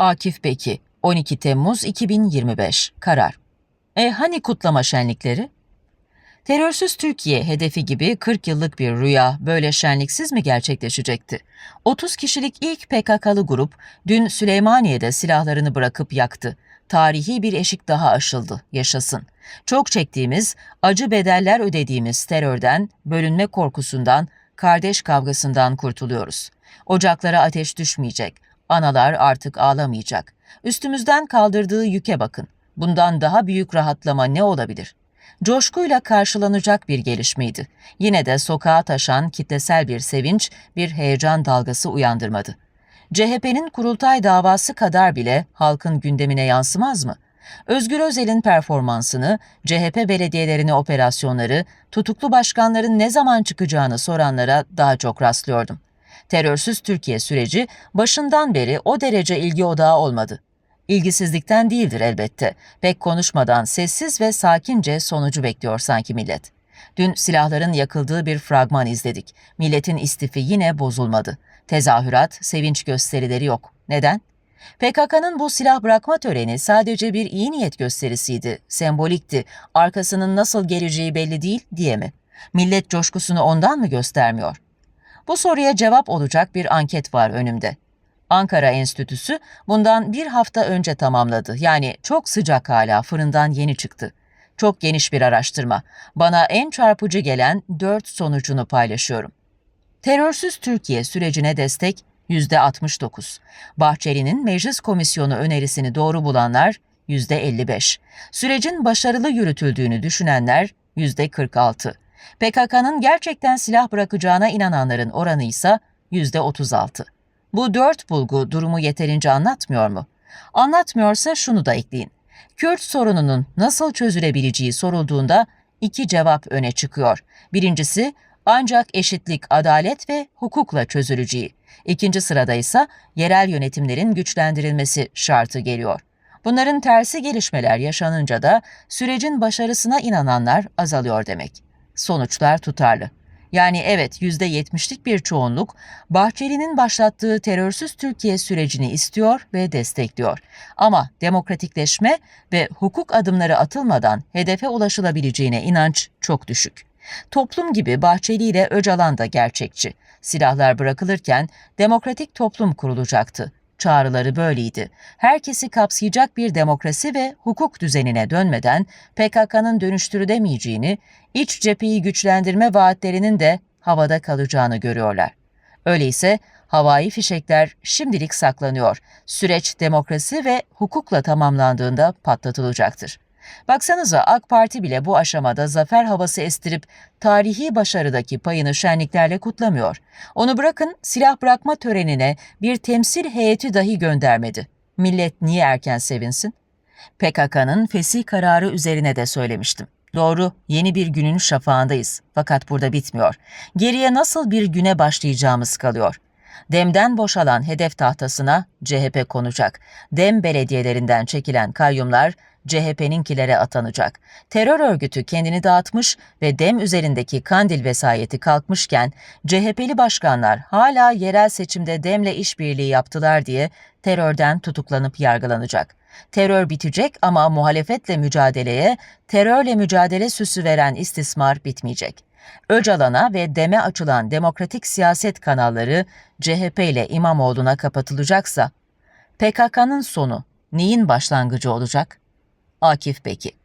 Akif Beki 12 Temmuz 2025 Karar E hani kutlama şenlikleri? Terörsüz Türkiye hedefi gibi 40 yıllık bir rüya böyle şenliksiz mi gerçekleşecekti? 30 kişilik ilk PKK'lı grup dün Süleymaniye'de silahlarını bırakıp yaktı. Tarihi bir eşik daha aşıldı, yaşasın. Çok çektiğimiz, acı bedeller ödediğimiz terörden, bölünme korkusundan, kardeş kavgasından kurtuluyoruz. Ocaklara ateş düşmeyecek, analar artık ağlamayacak. Üstümüzden kaldırdığı yüke bakın. Bundan daha büyük rahatlama ne olabilir? coşkuyla karşılanacak bir gelişmeydi. Yine de sokağa taşan kitlesel bir sevinç, bir heyecan dalgası uyandırmadı. CHP'nin kurultay davası kadar bile halkın gündemine yansımaz mı? Özgür Özel'in performansını, CHP belediyelerine operasyonları, tutuklu başkanların ne zaman çıkacağını soranlara daha çok rastlıyordum. Terörsüz Türkiye süreci başından beri o derece ilgi odağı olmadı. İlgisizlikten değildir elbette. Pek konuşmadan sessiz ve sakince sonucu bekliyor sanki millet. Dün silahların yakıldığı bir fragman izledik. Milletin istifi yine bozulmadı. Tezahürat, sevinç gösterileri yok. Neden? PKK'nın bu silah bırakma töreni sadece bir iyi niyet gösterisiydi, sembolikti. Arkasının nasıl geleceği belli değil diye mi? Millet coşkusunu ondan mı göstermiyor? Bu soruya cevap olacak bir anket var önümde. Ankara Enstitüsü bundan bir hafta önce tamamladı. Yani çok sıcak hala fırından yeni çıktı. Çok geniş bir araştırma. Bana en çarpıcı gelen dört sonucunu paylaşıyorum. Terörsüz Türkiye sürecine destek %69. Bahçeli'nin meclis komisyonu önerisini doğru bulanlar %55. Sürecin başarılı yürütüldüğünü düşünenler %46. PKK'nın gerçekten silah bırakacağına inananların oranı ise %36. Bu dört bulgu durumu yeterince anlatmıyor mu? Anlatmıyorsa şunu da ekleyin. Kürt sorununun nasıl çözülebileceği sorulduğunda iki cevap öne çıkıyor. Birincisi ancak eşitlik, adalet ve hukukla çözüleceği. İkinci sırada ise yerel yönetimlerin güçlendirilmesi şartı geliyor. Bunların tersi gelişmeler yaşanınca da sürecin başarısına inananlar azalıyor demek. Sonuçlar tutarlı. Yani evet %70'lik bir çoğunluk Bahçeli'nin başlattığı terörsüz Türkiye sürecini istiyor ve destekliyor. Ama demokratikleşme ve hukuk adımları atılmadan hedefe ulaşılabileceğine inanç çok düşük. Toplum gibi Bahçeli ile Öcalan da gerçekçi. Silahlar bırakılırken demokratik toplum kurulacaktı. Çağrıları böyleydi. Herkesi kapsayacak bir demokrasi ve hukuk düzenine dönmeden PKK'nın dönüştürülemeyeceğini, iç cepheyi güçlendirme vaatlerinin de havada kalacağını görüyorlar. Öyleyse havai fişekler şimdilik saklanıyor. Süreç demokrasi ve hukukla tamamlandığında patlatılacaktır. Baksanıza AK Parti bile bu aşamada zafer havası estirip tarihi başarıdaki payını şenliklerle kutlamıyor. Onu bırakın silah bırakma törenine bir temsil heyeti dahi göndermedi. Millet niye erken sevinsin? PKK'nın fesih kararı üzerine de söylemiştim. Doğru, yeni bir günün şafağındayız. Fakat burada bitmiyor. Geriye nasıl bir güne başlayacağımız kalıyor. Dem'den boşalan hedef tahtasına CHP konacak. Dem belediyelerinden çekilen kayyumlar CHP'ninkilere atanacak. Terör örgütü kendini dağıtmış ve Dem üzerindeki Kandil vesayeti kalkmışken CHP'li başkanlar hala yerel seçimde Dem'le işbirliği yaptılar diye terörden tutuklanıp yargılanacak. Terör bitecek ama muhalefetle mücadeleye, terörle mücadele süsü veren istismar bitmeyecek. Öcalan'a ve DEM'e açılan demokratik siyaset kanalları CHP ile İmamoğlu'na kapatılacaksa, PKK'nın sonu neyin başlangıcı olacak? Akif Beki